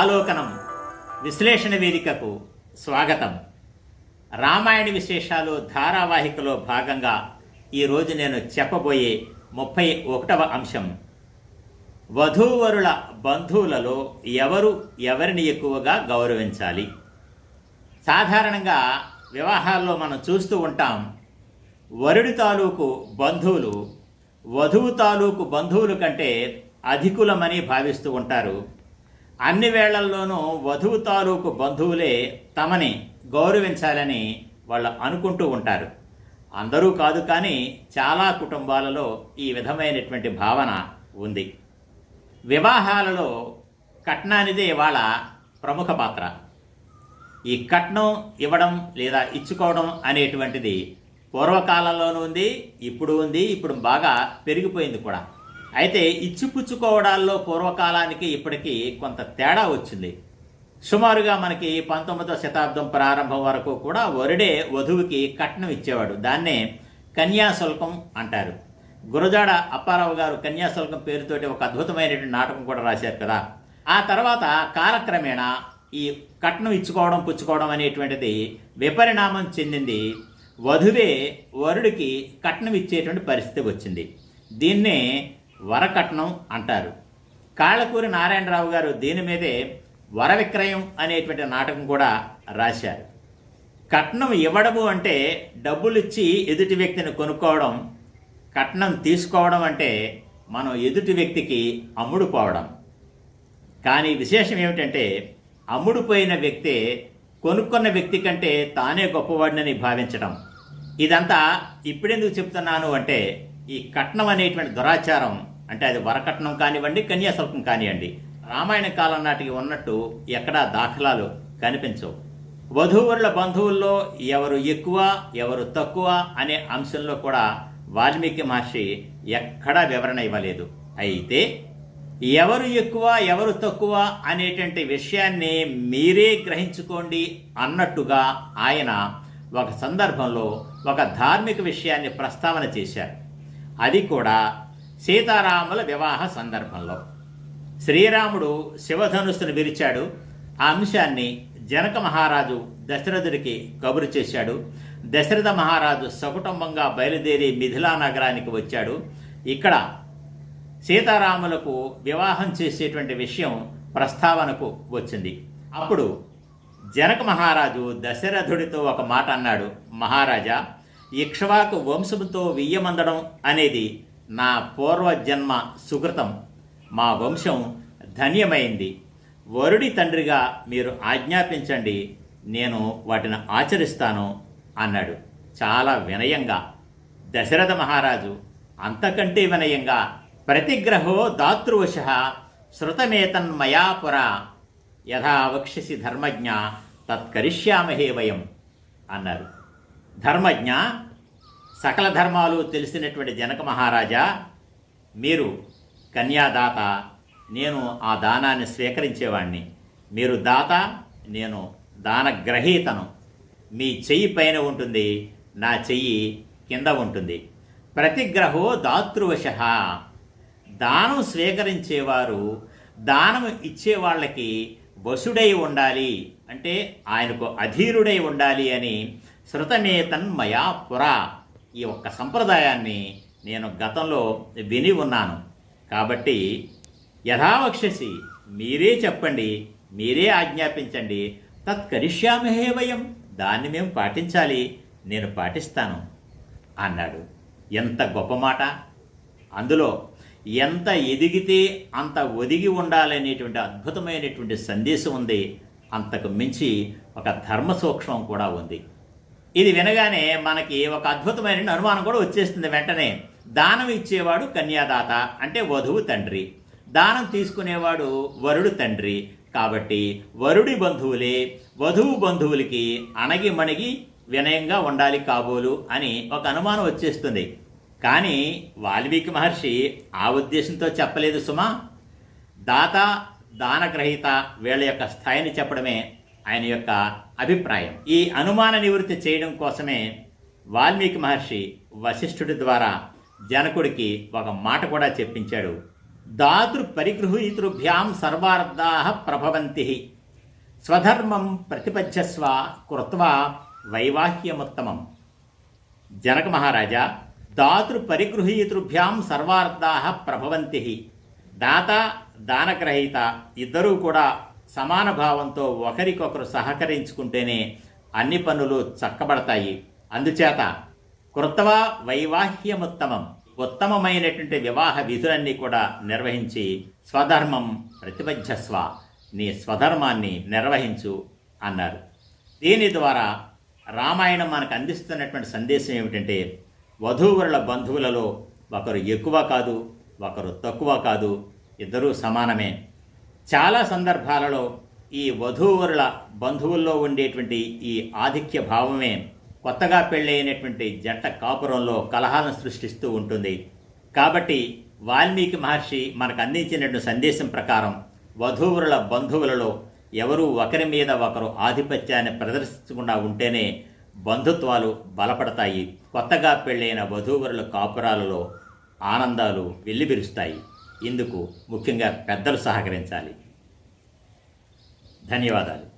ఆలోకనం విశ్లేషణ వేదికకు స్వాగతం. రామాయణ విశేషాలు ధారావాహికలో భాగంగా ఈరోజు నేను చెప్పబోయే ముప్పై ఒకటవ అంశం. వధూవరుల బంధువులలో ఎవరు ఎవరిని ఎక్కువగా గౌరవించాలి? సాధారణంగా వివాహాల్లో మనం చూస్తూ ఉంటాం వరుడి తాలూకు బంధువులు వధువు తాలూకు బంధువులు కంటే అధికులమని భావిస్తూ ఉంటారు. అన్ని వేళల్లోనూ వధువు తాలూకు బంధువులే తమని గౌరవించాలని వాళ్ళు అనుకుంటూ ఉంటారు. అందరూ కాదు కానీ చాలా కుటుంబాలలో ఈ విధమైనటువంటి భావన ఉంది. వివాహాలలో కట్నానిదే ఇవాళ ప్రముఖ పాత్ర. ఈ కట్నం ఇవ్వడం లేదా ఇచ్చుకోవడం అనేటువంటిది పూర్వకాలంలోనూ ఉంది ఇప్పుడు ఉంది ఇప్పుడు బాగా పెరిగిపోయింది కూడా. అయితే ఇచ్చిపుచ్చుకోవడాల్లో పూర్వకాలానికి ఇప్పటికీ కొంత తేడా వచ్చింది. సుమారుగా మనకి పంతొమ్మిదవ శతాబ్దం ప్రారంభం వరకు కూడా వరుడే వధువుకి కట్నం ఇచ్చేవాడు. దాన్నే కన్యాశుల్కం అంటారు. గురజాడ అప్పారావు గారు కన్యాశుల్కం పేరుతోటి ఒక అద్భుతమైనటువంటి నాటకం కూడా రాశారు కదా. ఆ తర్వాత కాలక్రమేణా ఈ కట్నం ఇచ్చుకోవడం పుచ్చుకోవడం అనేటువంటిది విపరిణామం చెందింది. వధువే వరుడికి కట్నం ఇచ్చేటువంటి పరిస్థితి వచ్చింది. దీన్నే వరకట్నం అంటారు. కాళ్ళకూరి నారాయణరావు గారు దీని మీదే వర విక్రయం అనేటువంటి నాటకం కూడా రాశారు. కట్నం ఇవ్వడము అంటే డబ్బులు ఇచ్చి ఎదుటి వ్యక్తిని కొనుక్కోవడం కట్నం తీసుకోవడం అంటే మనం ఎదుటి వ్యక్తికి అమ్ముడుపోవడం. కానీ విశేషం ఏమిటంటే అమ్ముడుపోయిన వ్యక్తే కొనుక్కున్న వ్యక్తి కంటే తానే గొప్పవాడినని భావించడం. ఇదంతా ఇప్పుడెందుకు చెప్తున్నాను అంటే ఈ కట్నం అనేటువంటి దురాచారం అంటే అది వరకట్నం కానివ్వండి కన్యాశుల్కం కానివ్వండి. రామాయణ కాలం నాటికి ఉన్నట్టు ఎక్కడా దాఖలాలు కనిపించవు. వధూవరుల బంధువుల్లో ఎవరు ఎక్కువ ఎవరు తక్కువ అనే అంశంలో కూడా వాల్మీకి మహర్షి ఎక్కడా వివరణ ఇవ్వలేదు. అయితే ఎవరు ఎక్కువ ఎవరు తక్కువ అనేటువంటి విషయాన్ని మీరే గ్రహించుకోండి అన్నట్టుగా ఆయన ఒక సందర్భంలో ఒక ధార్మిక విషయాన్ని ప్రస్తావన చేశారు. అది కూడా సీతారాముల వివాహ సందర్భంలో. శ్రీరాముడు శివధనుస్సును విరిచాడు. ఆ అంశాన్ని జనక మహారాజు దశరథుడికి కబురు చేశాడు. దశరథ మహారాజు సకుటుంబంగా బయలుదేరి మిథిలా నగరానికి వచ్చాడు. ఇక్కడ సీతారాములకు వివాహం చేసేటువంటి విషయం ప్రస్తావనకు వచ్చింది. అప్పుడు జనక మహారాజు దశరథుడితో ఒక మాట అన్నాడు. మహారాజా ఇక్ష్వాకు వంశముతో వియ్యమందడం అనేది నా పూర్వజన్మ సుకృతం. మా వంశం ధన్యమైంది. వరుడి తండ్రిగా మీరు ఆజ్ఞాపించండి. నేను వాటిని ఆచరిస్తాను అన్నాడు. చాలా వినయంగా. దశరథ మహారాజు అంతకంటే వినయంగా ప్రతిగ్రహో దాతృవశ శృతమేతన్మయాపుర యథా వక్షసి ధర్మజ్ఞ తత్కరిష్యామహే వయం అన్నారు. ధర్మజ్ఞ సకల ధర్మాలు తెలిసినటువంటి జనక మహారాజా మీరు కన్యాదాత నేను ఆ దానాన్ని స్వీకరించేవాణ్ణి. మీరు దాత నేను దానగ్రహీతను. మీ చెయ్యి పైన ఉంటుంది నా చెయ్యి కింద ఉంటుంది. ప్రతిగ్రహో దాతృవశ. దానం స్వీకరించేవారు దానం ఇచ్చే వాళ్ళకి వసుడై ఉండాలి. అంటే ఆయనకు అధీరుడై ఉండాలి అని శృతమేతన్మయా పురా. ఈ ఒక్క సంప్రదాయాన్ని నేను గతంలో విని ఉన్నాను. కాబట్టి యథావక్షసి మీరే చెప్పండి మీరే ఆజ్ఞాపించండి. తత్కరిష్యామహే వయం దాన్ని మేము పాటించాలి నేను పాటిస్తాను అన్నాడు. ఎంత గొప్ప మాట. అందులో ఎంత ఎదిగితే అంత ఒదిగి ఉండాలనేటువంటి అద్భుతమైనటువంటి సందేశం ఉంది. అంతకు మించి ఒక ధర్మ సూక్ష్మం కూడా ఉంది. ఇది వినగానే మనకి ఒక అద్భుతమైన అనుమానం కూడా వచ్చేస్తుంది వెంటనే. దానం ఇచ్చేవాడు కన్యాదాత అంటే వధువు తండ్రి. దానం తీసుకునేవాడు వరుడు తండ్రి. కాబట్టి వరుడి బంధువులే వధువు బంధువులకి అణగి మణిగి వినయంగా ఉండాలి కాబోలు అని ఒక అనుమానం వచ్చేస్తుంది. కానీ వాల్మీకి మహర్షి ఆ ఉద్దేశంతో చెప్పలేదు సుమా. దాత దానగ్రహీత వీళ్ళ యొక్క స్థాయిని చెప్పడమే ఆయన యొక్క అభిప్రాయం. ఈ అనుమాన నివృత్తి చేయడం కోసమే వాల్మీకి మహర్షి వశిష్ఠుడి ద్వారా జనకుడికి ఒక మాట కూడా చెప్పించాడు. దాతృ పరిగృహీతృభ్యాం సర్వార్థా ప్రభవంతి. స్వధర్మం ప్రతిపద్యస్వ కృత్వా వైవాహ్యముత్తమం. జనక మహారాజా దాతృ పరిగృహీతృభ్యాం సర్వార్థా ప్రభవంతి. దాత దానగ్రహీత ఇద్దరూ కూడా సమాన భావంతో ఒకరికొకరు సహకరించుకుంటేనే అన్ని పనులు చక్కబడతాయి. అందుచేత కృతవ వైవాహ్యముత్తమం ఉత్తమమైనటువంటి వివాహ విధులన్నీ కూడా నిర్వహించి స్వధర్మం ప్రతిపద్యస్వ నీ స్వధర్మాన్ని నిర్వహించు అన్నారు. దీని ద్వారా రామాయణం మనకు అందిస్తున్నటువంటి సందేశం ఏమిటంటే వధూవరుల బంధువులలో ఒకరు ఎక్కువ కాదు ఒకరు తక్కువ కాదు ఇద్దరూ సమానమే. చాలా సందర్భాలలో ఈ వధూవరుల బంధువుల్లో ఉండేటువంటి ఈ ఆధిక్య భావమే కొత్తగా పెళ్ళైనటువంటి జంట కాపురంలో కలహాలను సృష్టిస్తూ ఉంటుంది. కాబట్టి వాల్మీకి మహర్షి మనకు అందించినటువంటి సందేశం ప్రకారం వధూవరుల బంధువులలో ఎవరు ఒకరి మీద ఒకరు ఆధిపత్యాన్ని ప్రదర్శించకుండా ఉంటేనే బంధుత్వాలు బలపడతాయి. కొత్తగా పెళ్ళైన వధూవరుల కాపురాలలో ఆనందాలు వెల్లివిరుస్తాయి ఇందుకు ముఖ్యంగా పెద్దలు సహకరించాలి. ధన్యవాదాలు.